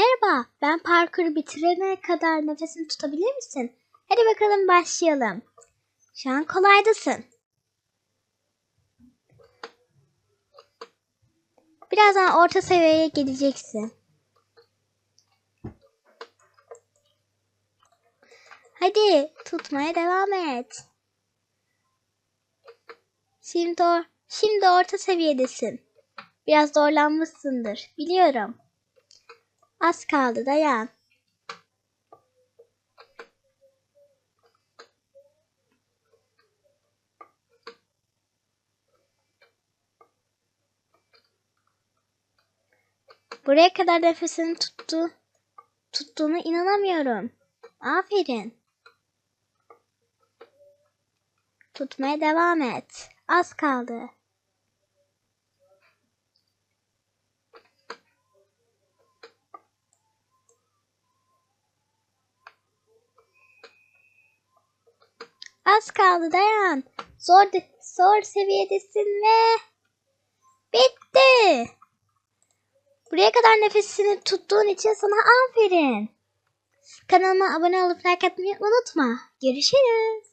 Merhaba, ben parkuru bitirene kadar nefesini tutabilir misin? Hadi bakalım başlayalım. Şu an kolaydasın. Birazdan orta seviyeye geleceksin. Hadi tutmaya devam et. Şimdi, or şimdi orta seviyedesin. Biraz zorlanmışsındır, biliyorum. Az kaldı dayan. Buraya kadar nefesini tuttu. Tuttuğuna inanamıyorum. Aferin. Tutmaya devam et. Az kaldı. Az kaldı dayan. Zor zor seviyedesin ve bitti. Buraya kadar nefesini tuttuğun için sana aferin. Kanalıma abone olup like atmayı unutma. Görüşürüz.